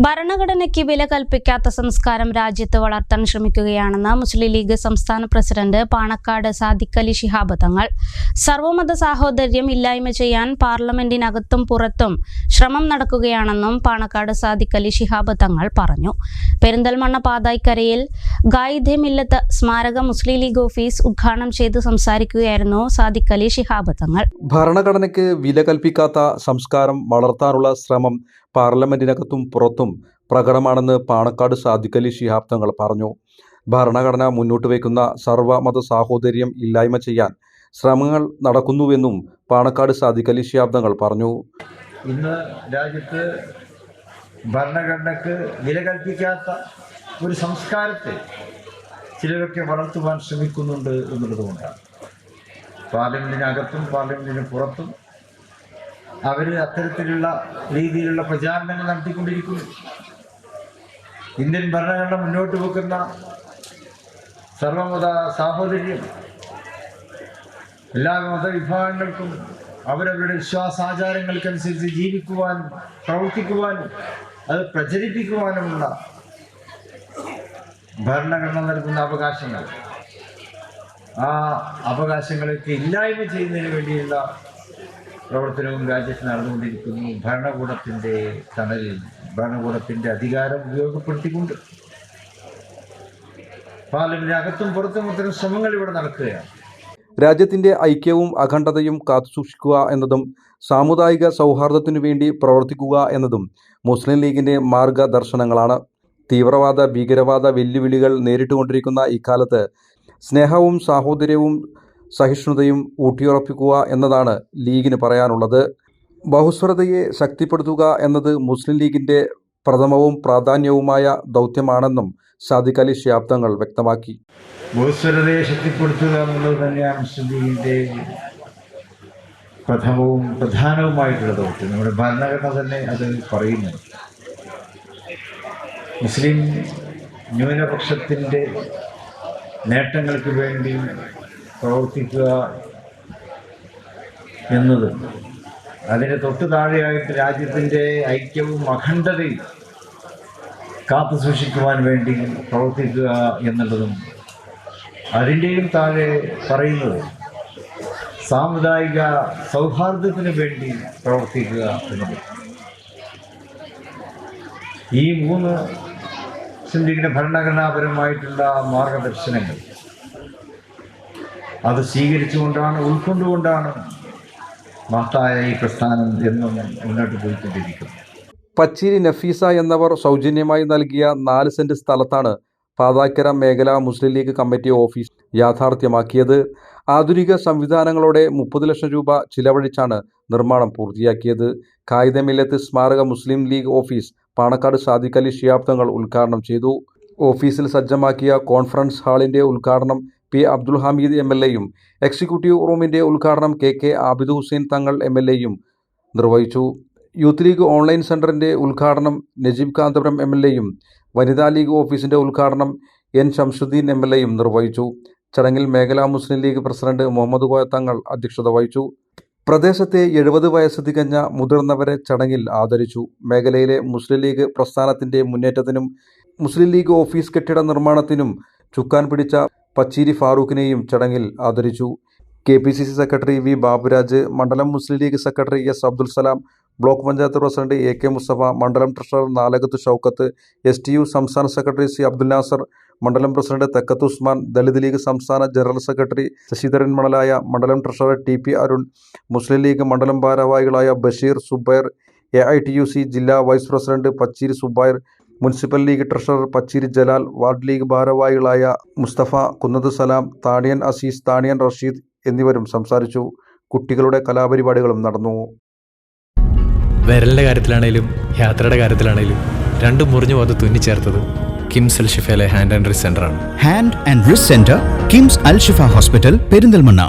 ഭരണഘടനയ്ക്ക് വില കൽപ്പിക്കാത്ത സംസ്കാരം രാജ്യത്ത് വളർത്താൻ ശ്രമിക്കുകയാണെന്ന് മുസ്ലിം ലീഗ് സംസ്ഥാന പ്രസിഡന്റ് പാണക്കാട് സാദിഖ് അലി ശിഹാബ് തങ്ങൾ. സർവമത സാഹോദര്യം ഇല്ലായ്മ ചെയ്യാൻ പാർലമെന്റിനകത്തും പുറത്തും ശ്രമം നടക്കുകയാണെന്നും പാണക്കാട് സാദിഖ് അലി ശിഹാബ് തങ്ങൾ പറഞ്ഞു. പെരിന്തൽമണ്ണ പാതായ്ക്കരയിൽ ഗായിദെ മില്ലത്ത് സ്മാരക മുസ്ലിം ലീഗ് ഓഫീസ് ഉദ്ഘാടനം ചെയ്ത് സംസാരിക്കുകയായിരുന്നു സാദിഖ് അലി ശിഹാബ് തങ്ങൾ. ഭരണഘടനയ്ക്ക് വില കൽപ്പിക്കാത്ത സംസ്കാരം വളർത്താനുള്ള ശ്രമം പാർലമെന്റിനകത്തും പുറത്തും പ്രകടമാണെന്ന് പാണക്കാട് സാദിഖലി ശിഹാബ് തങ്ങൾ പറഞ്ഞു. ഭരണഘടന മുന്നോട്ട് വയ്ക്കുന്ന സർവമത സാഹോദര്യം ഇല്ലായ്മ ചെയ്യാൻ ശ്രമങ്ങൾ നടക്കുന്നുവെന്നും പാണക്കാട് സാദിഖലി ശിഹാബ് തങ്ങൾ പറഞ്ഞു. ഇന്ന് രാജ്യത്ത് ഭരണഘടനക്ക് വില കൽപ്പിക്കാത്ത ഒരു സംസ്കാരത്തെ ചിലരൊക്കെ വളർത്തുവാൻ ശ്രമിക്കുന്നുണ്ട് എന്നുള്ളതുകൊണ്ടാണ്. പാർലമെന്റിനകത്തും പാർലമെന്റിന് പുറത്തും അവർ അത്തരത്തിലുള്ള രീതിയിലുള്ള പ്രചാരണങ്ങൾ നടത്തിക്കൊണ്ടിരിക്കുന്നു. ഇന്ത്യൻ ഭരണഘടന മുന്നോട്ട് വെക്കുന്ന സർവമത സാഹോദര്യം എല്ലാ മതവിഭാഗങ്ങൾക്കും അവരവരുടെ വിശ്വാസാചാരങ്ങൾക്കനുസരിച്ച് ജീവിക്കുവാനും പ്രവർത്തിക്കുവാനും അത് പ്രചരിപ്പിക്കുവാനുമുള്ള ഭരണഘടന നൽകുന്ന അവകാശങ്ങൾ. ആ അവകാശങ്ങളൊക്കെ ഇല്ലായ്മ ചെയ്യുന്നതിന് വേണ്ടിയുള്ള പ്രവർത്തനവും രാജ്യത്ത് നടന്നുകൊണ്ടിരിക്കുന്നു. ഭരണകൂടത്തിന്റെ തണലിൽ ഭരണകൂടത്തിന്റെ അധികാരം ഉപയോഗപ്പെടുത്തിക്കൊണ്ട് പാർലമെന്റ് അകത്തും പുറത്തും അത്തരം ശ്രമങ്ങൾ ഇവിടെ നടക്കുകയാണ്. രാജ്യത്തിന്റെ ഐക്യവും അഖണ്ഡതയും കാത്തുസൂക്ഷിക്കുക എന്നതും സാമുദായിക സൗഹാർദ്ദത്തിനു വേണ്ടി പ്രവർത്തിക്കുക എന്നതും മുസ്ലിം ലീഗിന്റെ മാർഗദർശനങ്ങളാണ്. തീവ്രവാദ ഭീകരവാദ വെല്ലുവിളികൾ നേരിട്ടുകൊണ്ടിരിക്കുന്ന ഇക്കാലത്ത് സ്നേഹവും സാഹോദര്യവും സഹിഷ്ണുതയും ഊട്ടിയുറപ്പിക്കുക എന്നതാണ് ലീഗിന് പറയാനുള്ളത്. ബഹുസ്വരതയെ ശക്തിപ്പെടുത്തുക എന്നത് മുസ്ലിം ലീഗിന്റെ പ്രഥമവും പ്രാധാന്യവുമായ ദൗത്യമാണെന്നും സാദിഖ് അലി വ്യക്തമാക്കി. ബഹുസ്വരതയെ ശക്തിപ്പെടുത്തുക എന്നുള്ളത് തന്നെയാണ് മുസ്ലിം ലീഗിന്റെ പ്രഥമവും പ്രധാനവുമായിട്ടുള്ള ദൗത്യം. നമ്മുടെ ഭരണഘടന തന്നെ അത് പറയുന്നു മുസ്ലിം ന്യൂനപക്ഷത്തിന്റെ നേട്ടങ്ങൾക്ക് വേണ്ടി പ്രവർത്തിക്കുക എന്നത്. അതിന് തൊട്ടു താഴെയായിട്ട് രാജ്യത്തിന്റെ ഐക്യവും അഖണ്ഡതയും കാത്തു സൂക്ഷിക്കുവാൻ വേണ്ടി പ്രവർത്തിക്കുക എന്നുള്ളതും അതിന്റെയും താഴെ പറയുന്നത് സാമുദായിക സൗഹാർദ്ദത്തിന് വേണ്ടി പ്രവർത്തിക്കുക എന്നത്. ഈ മൂന്ന് ചിന്തിക്കുന്ന ഭരണഘടനാപരമായിട്ടുള്ള മാർഗദർശനങ്ങൾ അത് സ്വീകരിച്ചുകൊണ്ടാണ് ഉൾക്കൊണ്ടുകൊണ്ടാണ് മഹത്തായ ഈ പ്രസ്ഥാനം എന്നും മുന്നോട്ട് പോയിക്കൊണ്ടിരിക്കുന്നത്. പച്ചീരി നഫീസ എന്നവർ സൗജന്യമായി നൽകിയ നാല് സെന്റ് സ്ഥലത്താണ് പാതാക്കര മേഖല മുസ്ലിം ലീഗ് കമ്മിറ്റി ഓഫീസ് യാഥാർത്ഥ്യമാക്കിയത്. ആധുനിക സംവിധാനങ്ങളോടെ മുപ്പത് ലക്ഷം രൂപ ചിലവഴിച്ചാണ് നിർമ്മാണം പൂർത്തിയാക്കിയത്. കായികമില്ലത്ത് സ്മാരക മുസ്ലിം ലീഗ് ഓഫീസ് പാണക്കാട് സാദിഖലി അലി ഷിയാബ് തങ്ങൾ ഉദ്ഘാടനം ചെയ്തു. ഓഫീസിൽ സജ്ജമാക്കിയ കോൺഫറൻസ് ഹാളിന്റെ ഉദ്ഘാടനം P Abdul Hameed M L എയും എക്സിക്യൂട്ടീവ് റൂമിന്റെ ഉദ്ഘാടനം K K Abid Hussain Thangal M L എയും നിർവഹിച്ചു. യൂത്ത് ലീഗ് ഓൺലൈൻ സെന്ററിന്റെ ഉദ്ഘാടനം നജീബ് കാന്തപുരം എം എൽ എയും വനിതാ ലീഗ് ഓഫീസിന്റെ ഉദ്ഘാടനം എൻ ശംസുദ്ദീൻ എം എൽ എയും നിർവഹിച്ചു. ചടങ്ങിൽ മേഖലാ മുസ്ലിം ലീഗ് പ്രസിഡന്റ് മുഹമ്മദ് കോയ തങ്ങൾ അധ്യക്ഷത വഹിച്ചു. പ്രദേശത്തെ എഴുപത് വയസ്സ് തികഞ്ഞ മുതിർന്നവരെ ചടങ്ങിൽ ആദരിച്ചു. മേഖലയിലെ മുസ്ലിം ലീഗ് പ്രസ്ഥാനത്തിന്റെ മുന്നേറ്റത്തിനും മുസ്ലിം ലീഗ് ഓഫീസ് കെട്ടിട നിർമ്മാണത്തിനും ചുക്കാൻ പിടിച്ച പച്ചീരി ഫാറൂഖിനെയും ചടങ്ങിൽ ആദരിച്ചു. K P C C secretary V Baburaj മണ്ഡലം Muslim League secretary S Abdul Salam block panchayat president A K Mustafa മണ്ഡലം treasurer Nalakath Shoukath S T U സംസ്ഥാന സെക്രട്ടറി സി അബ്ദുൽ നാസർ മണ്ഡലം പ്രസിഡന്റ് തെക്കത്ത് ഉസ്മാൻ ദളിത് ലീഗ് സംസ്ഥാന ജനറൽ സെക്രട്ടറി ശശിധരൻ മണലായ മണ്ഡലം treasurer T P Arun Muslim League മണ്ഡലം ഭാരവാഹികളായ Basheer Subair A I T U C ജില്ലാ vice president Pachiri Subair municipal league treasurer Pachiri Jalal ward league ഭാരവാഹികളായ മുസ്തഫ കുന്നത് സലാം താണിയൻ അസീസ് താണിയൻ റഷീദ് എന്നിവരും സംസാരിച്ചു. കുട്ടികളുടെ കലാപരിപാടികളും നടന്നു. വിരലിന്റെ കാര്യത്തിലാണേലും യാത്രയുടെ കാര്യത്തിലാണേലും രണ്ടും മുറിഞ്ഞു പോകാതെ തുന്നിച്ചേർത്തത് കിംസ് അൽ ഷിഫയിലെ hand and wrist സെന്ററാണ് hand and wrist centre KIMS Al Shifa hospital Perinthalmanna.